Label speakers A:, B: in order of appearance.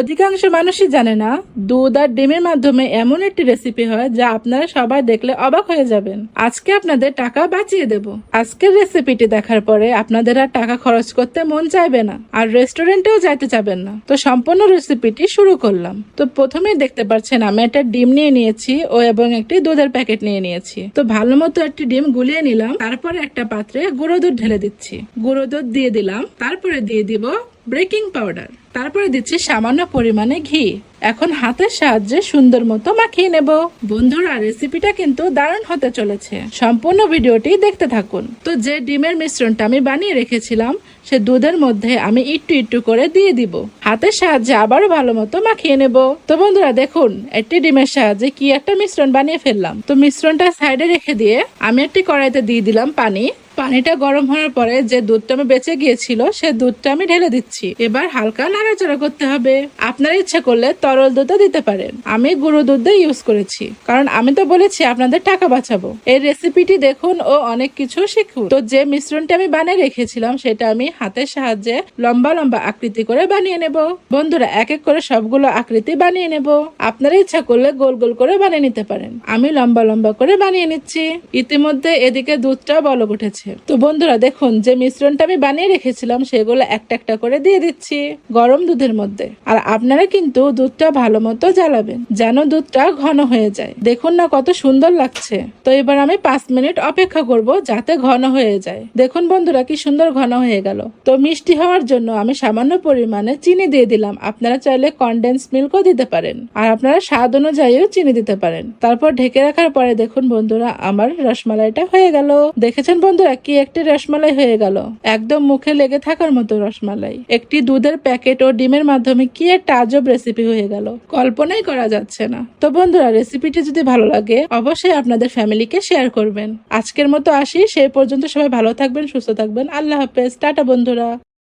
A: অধিকাংশ মানুষই জানে না, দুধ আর ডিমের মাধ্যমে এমন একটি রেসিপি হয় যা আপনারা সবাই দেখলে অবাক হয়ে যাবেন। আজকে আপনাদের টাকা বাঁচিয়ে দেব। আজকের রেসিপিটি দেখার পরে আপনাদের আর টাকা খরচ করতে মন চাইবে না, আর রেস্টুরেন্টেও যাইতে চাবেন না। তো সম্পূর্ণ রেসিপিটি শুরু করলাম। তো প্রথমেই দেখতে পাচ্ছেন, আমি একটা ডিম নিয়ে নিয়েছি ও এবং একটি দুধের প্যাকেট নিয়ে নিয়েছি। তো ভালো মতো একটি ডিম গুলিয়ে নিলাম, তারপরে একটা পাত্রে গুঁড়ো দুধ ঢেলে দিচ্ছি। গুঁড়ো দুধ দিয়ে দিলাম, তারপরে দিয়ে দিব বেকিং পাউডার। তারপরে দিচ্ছি সামান্য পরিমাণে ঘি। এখন হাতের সাহায্যে সুন্দর মতো মাখিয়ে নেব। বন্ধুরা রেসিপিটা কিন্তু দারুণ হতে চলেছে। সম্পূর্ণ ভিডিওটি দেখতে থাকুন। তো যে ডিমের মিশ্রণটা আমি বানিয়ে রেখেছিলাম, সে দুধের মধ্যে আমি একটু একটু করে দিয়ে দিব। হাতের সাহায্যে আবারও ভালো মতো মাখিয়ে নেব। তো বন্ধুরা, দেখুন, একটি ডিমের সাহায্যে কি একটা মিশ্রণ বানিয়ে ফেললাম। তো মিশ্রণটা সাইডে রেখে দিয়ে আমি একটি কড়াইতে দিয়ে দিলাম পানি। পানিটা গরম হওয়ার পরে যে দুধটা আমি বেঁচে গিয়েছিল, সে দুধটা আমি ঢেলে দিচ্ছি। এবার হালকা নাড়াচাড়া করতে হবে। আপনার ইচ্ছা করলে তরল দুধও দিতে পারেন। আমি গুঁড়ো দুধ ইউজ করেছি। কারণ আমি তো বলেছি আপনাদের টাকা বাঁচাবো। এই রেসিপিটি দেখুন ও অনেক কিছু শিখুন তো যে মিশ্রণটা আমি বানিয়ে রেখেছিলাম, সেটা আমি হাতের সাহায্যে লম্বা লম্বা আকৃতি করে বানিয়ে নেব। বন্ধুরা, এক এক করে সবগুলো আকৃতি বানিয়ে নেব। আপনারা ইচ্ছা করলে গোল গোল করে বানিয়ে নিতে পারেন। আমি লম্বা লম্বা করে বানিয়ে নিচ্ছি। ইতিমধ্যে এদিকে দুধটা বলক উঠেছে। তো বন্ধুরা, দেখুন, যে মিশ্রণটা আমি বানিয়ে রেখেছিলাম, সেগুলো একটা একটা করে দিয়ে দিচ্ছি গরম দুধের মধ্যে। আর আপনারা কিন্তু দুধটা ভালো মতো জ্বালাবেন, যেন দুধটা ঘন হয়ে যায়। দেখুন না কত সুন্দর লাগছে। তো এবার আমি পাঁচ মিনিট অপেক্ষা করব যাতে ঘন হয়ে যায়। দেখুন বন্ধুরা, কি সুন্দর ঘন হয়ে গেল। তো মিষ্টি হওয়ার জন্য আমি সামান্য পরিমাণে চিনি দিয়ে দিলাম। আপনারা চাইলে কনডেন্স মিল্কও দিতে পারেন। আর আপনারা স্বাদ অনুযায়ীও চিনি দিতে পারেন। তারপর ঢেকে রাখার পরে দেখুন বন্ধুরা, আমার রসমালাইটা হয়ে গেল। দেখেছেন বন্ধুরা কি একটি রসমালাই হয়ে গেল? একদম মুখে লেগে থাকার মতো রসমালাই। একটি দুধের প্যাকেট ও ডিমের মাধ্যমে কি একটা আজব রেসিপি হয়ে গেল? কল্পনাই করা যাচ্ছে না। তো বন্ধুরা রেসিপিটি যদি ভালো লাগে, অবশ্যই আপনাদের ফ্যামিলিকে শেয়ার করবেন। আজকের মতো আসি সেই পর্যন্ত সবাই ভালো থাকবেন, সুস্থ থাকবেন। আল্লাহ হাফেজ। টাটা বন্ধুরা।